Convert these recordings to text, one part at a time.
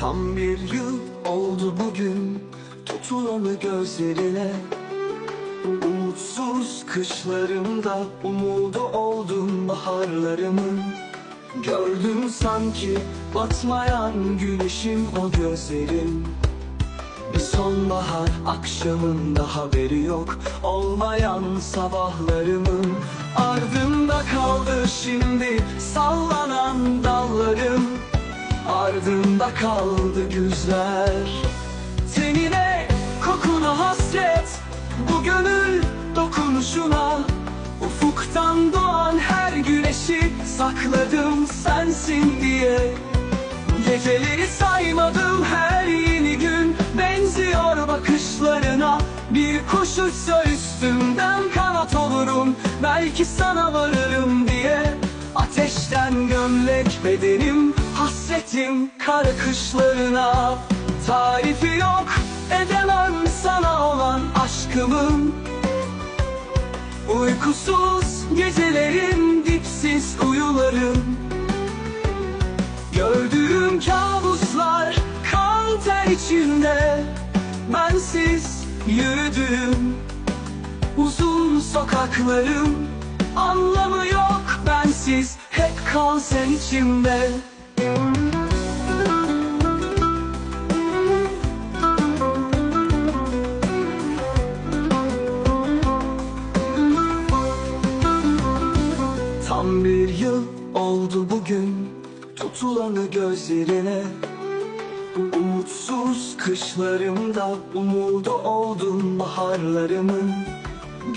Tam bir yıl oldu bugün Tutulalı gözlerine. Umutsuz kışlarımda Umudu oldum baharlarımın Gördüm sanki batmayan güneşim o gözlerin Bir sonbahar akşamında haberi yok Olmayan sabahlarımın Ardımda kaldı şimdi sallanan dallarım. Ardında kaldı güzler Tenine kokuna hasret. Bu gönül dokunuşuna Ufuktan doğan her güneşi Sakladım sensin diye. Geceleri saymadım her yeni gün. Benziyor bakışlarına. Bir kuş uçsa üstümden kanat olurum. Belki sana varırım diye. Ateşten gömlek bedenim Hasretim kara kışlarına Tarifi yok edemem sana olan aşkımın. Uykusuz gecelerin dipsiz uyularım Gördüğüm kabuslar kan ter içinde Bensiz yürüdüm Uzun sokaklarım Anlamı yok bensiz Hep kal sen içimde Tam bir yıl oldu bugün Tutulanı gözlerine. Umutsuz kışlarımda Umudu oldum baharlarımın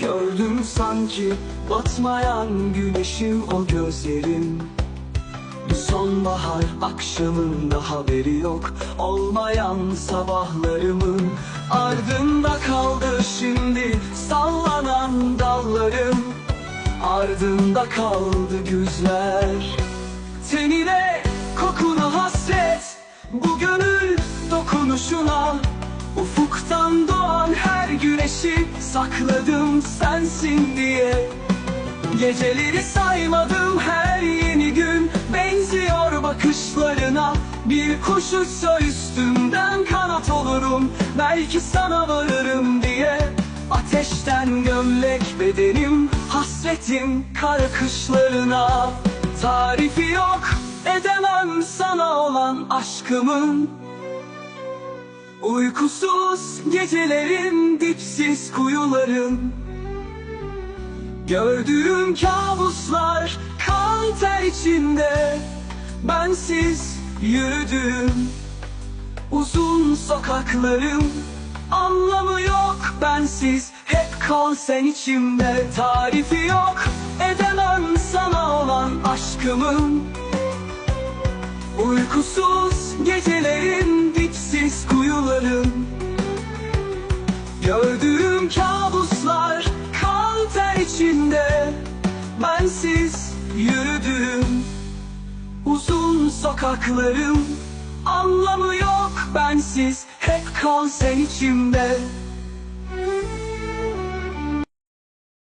Gördüm sanki batmayan güneşim o gözlerin sonbahar akşamında haberi yok. Olmayan sabahlarımın Ardında kaldı şimdi sallanan dallarım. Ardında kaldı güzler Tenine kokuna hasret Bu gönül dokunuşuna. Ufuktan doğan her güneşi Sakladım sensin diye. Geceleri saymadım her bakışlarına Bir kuş uçsa üstümden kanat olurum. Belki sana varırım diye Ateşten gömlek bedenim Hasretim kara kışlarına. Tarifi yok edemem sana olan aşkımın. Uykusuz gecelerin dipsiz kuyularım Gördüğüm kabuslar kan ter içinde Bensiz yürüdüm Uzun sokaklarım Anlamı yok. Bensiz Hep kal sen içimde Tarifi yok. Edemem sana olan aşkımın. Uykusuz gecelerin dipsiz kuyularım Gördüğüm kabuslar kan içinde. Bensiz Uzun sokaklarım Anlamı yok bensiz. Hep kal sen içimde